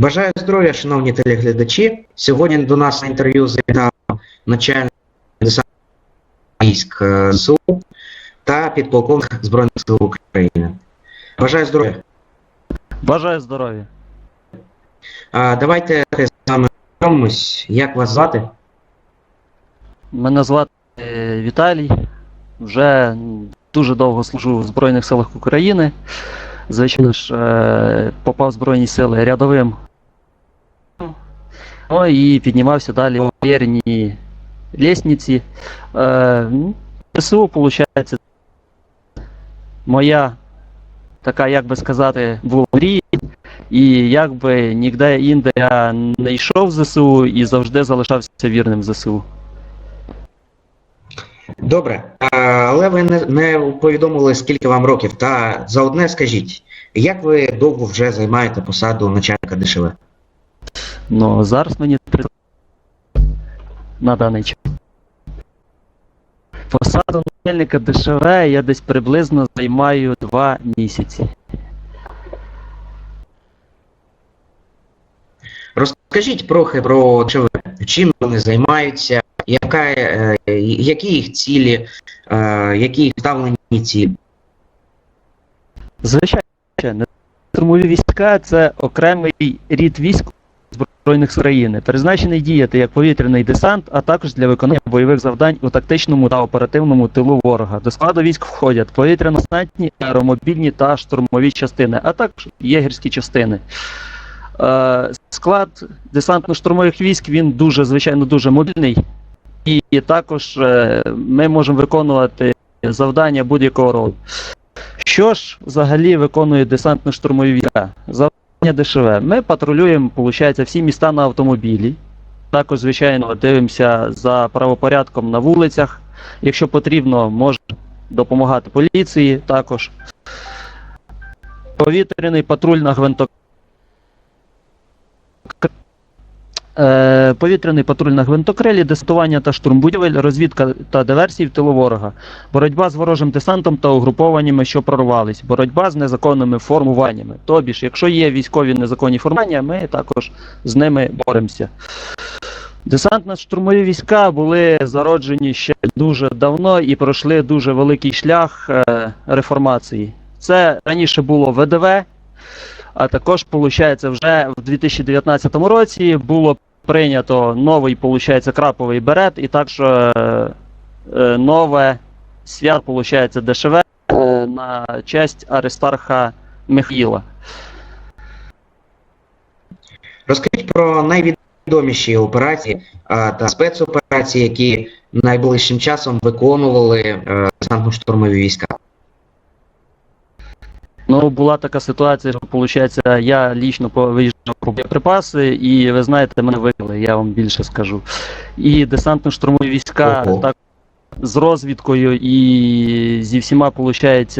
Бажаю здоров'я, шановні телеглядачі. Сьогодні до нас на інтерв'ю завітав начальник військ е, ЗСУ та підполковник Збройних сил України. Бажаю здоров'я. Бажаю здоров'я. А, давайте з вами знайомимось. Як вас звати? Мене звати е, Віталій. Вже дуже довго служу в Збройних силах України. Звичайно ж, е, попав в Збройні сили рядовим. Ну і піднімався далі у кар'єрній лісниці. Е, ну, СУ, виходить, моя така, як би сказати, була мрія. І як би ніде інде я не йшов в ЗСУ і завжди залишався вірним ЗСУ. Добре. Але ви не, не повідомили, скільки вам років. Та за одне скажіть, як ви довго вже займаєте посаду начальника ДШВ? Ну, зараз мені 30 на даний час. Посаду начальника ДШВ я десь приблизно займаю 2 місяці. Розкажіть трохи про ДШВ. Чим вони займаються, яка, е, які їх цілі, е, які їх ставлені цілі? Звичайно, штурмові війська це окремий рід військ Збройних сил України, призначений діяти як повітряний десант, а також для виконання бойових завдань у тактичному та оперативному тилу ворога. До складу військ входять повітряно-десантні, аеромобільні та штурмові частини, а також єгерські частини. Е, Склад десантно-штурмових військ він дуже, звичайно, дуже мобільний, і, і також е, ми можемо виконувати завдання будь-якого роду. Що ж взагалі виконує десантно-штурмові війська? ДШВ. Ми патрулюємо, виходить, всі міста на автомобілі. Також, звичайно, дивимося за правопорядком на вулицях. Якщо потрібно, може допомагати поліції також. Повітряний патруль на гвинток. Е, Повітряний патруль на гвинтокрилі, десантування та штурм будівель, розвідка та диверсії в тилу ворога, боротьба з ворожим десантом та угрупованнями, що прорвались, боротьба з незаконними формуваннями. Тобі ж, якщо є військові незаконні формування, ми також з ними боремося. Десантно-штурмові війська були зароджені ще дуже давно і пройшли дуже великий шлях е, реформації. Це раніше було ВДВ, а також, виходить, вже в 2019 році було прийнято новий, виходить, краповий берет, і також е, е, нове свят, виходить, ДШВ е, на честь Аристарха Михаїла. Розкажіть про найвідоміші операції а, та спецоперації, які найближчим часом виконували десантно-штурмові війська. Ну, була така ситуація, що, виходить, я лічно виїжджав по боєприпаси, і ви знаєте, мене викрили, я вам більше скажу. І десантно-штурмові війська Ого. так з розвідкою і зі всіма, виходить,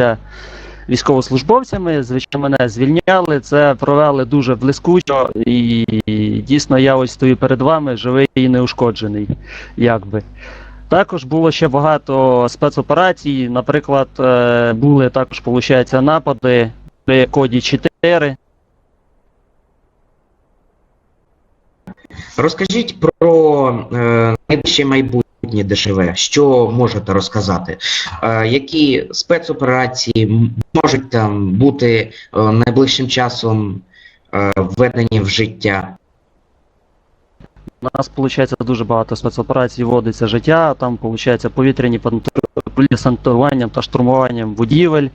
військовослужбовцями, звичайно, мене звільняли. Це провели дуже блискучо, і дійсно я ось стою перед вами, живий і неушкоджений. Якби. Також було ще багато спецоперацій. Наприклад, е, були також, виходить, напади при коді 4. Розкажіть про е, найближче майбутнє ДШВ. Що можете розказати? Е, які спецоперації можуть там бути е, найближчим часом введені в життя? У нас, виходить, дуже багато спецоперацій вводиться життя. Там, виходить, повітряні патрулі з десантуванням та штурмуванням будівель.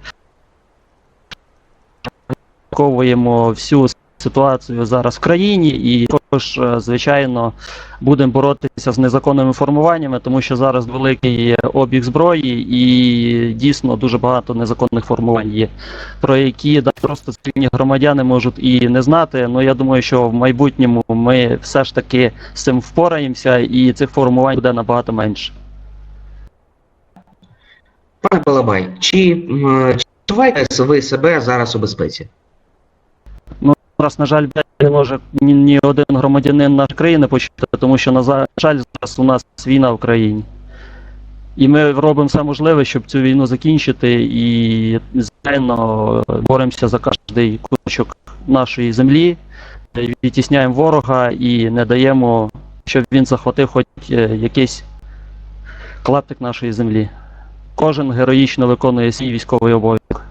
Враховуємо всю ситуацію зараз в країні і також, е, звичайно, будемо боротися з незаконними формуваннями, тому що зараз великий обіг зброї і дійсно дуже багато незаконних формувань є, про які да, просто цивільні громадяни можуть і не знати. Ну я думаю, що в майбутньому ми все ж таки з цим впораємося, і цих формувань буде набагато менше. Пане Балабай, чи м, відчуваєте ви себе зараз у безпеці? Зараз, на жаль, може ні, ні один громадянин нашої країни почути, тому що, на жаль, зараз у нас війна в країні. І ми робимо все можливе, щоб цю війну закінчити, і, звичайно, боремося за кожний кусочок нашої землі, відтісняємо ворога і не даємо, щоб він захватив хоч е, якийсь клаптик нашої землі. Кожен героїчно виконує свій військовий обов'язок.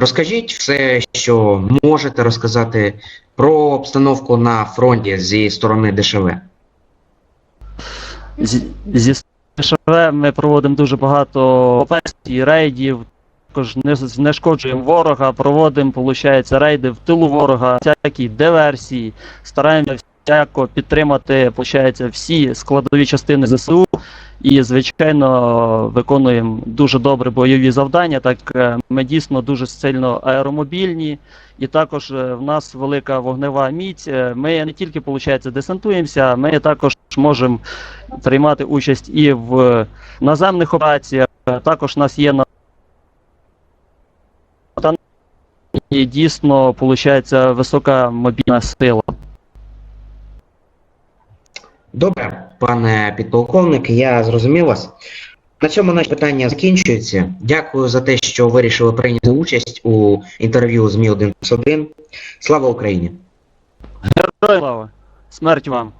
Розкажіть все, що можете розказати про обстановку на фронті зі сторони ДШВ. Зі, зі СШВ ми проводимо дуже багато операцій, рейдів, також не знешкоджуємо ворога, проводимо, виходить, рейди в тилу ворога, всякі диверсії, стараємося всяко підтримати, виходить, всі складові частини ЗСУ і, звичайно, виконуємо дуже добре бойові завдання. Так е, ми дійсно дуже сильно аеромобільні, і також е, в нас велика вогнева міць. Е, Ми не тільки, виходить, десантуємося, ми також можемо приймати участь і в наземних операціях. Також у нас є на і дійсно виходить висока мобільна сила. Добре, пане підполковник, я зрозумів вас. На цьому наші питання закінчуються. Дякую за те, що вирішили прийняти участь у інтерв'ю з Мі 1 Слава Україні! Героям слава! Смерть вам!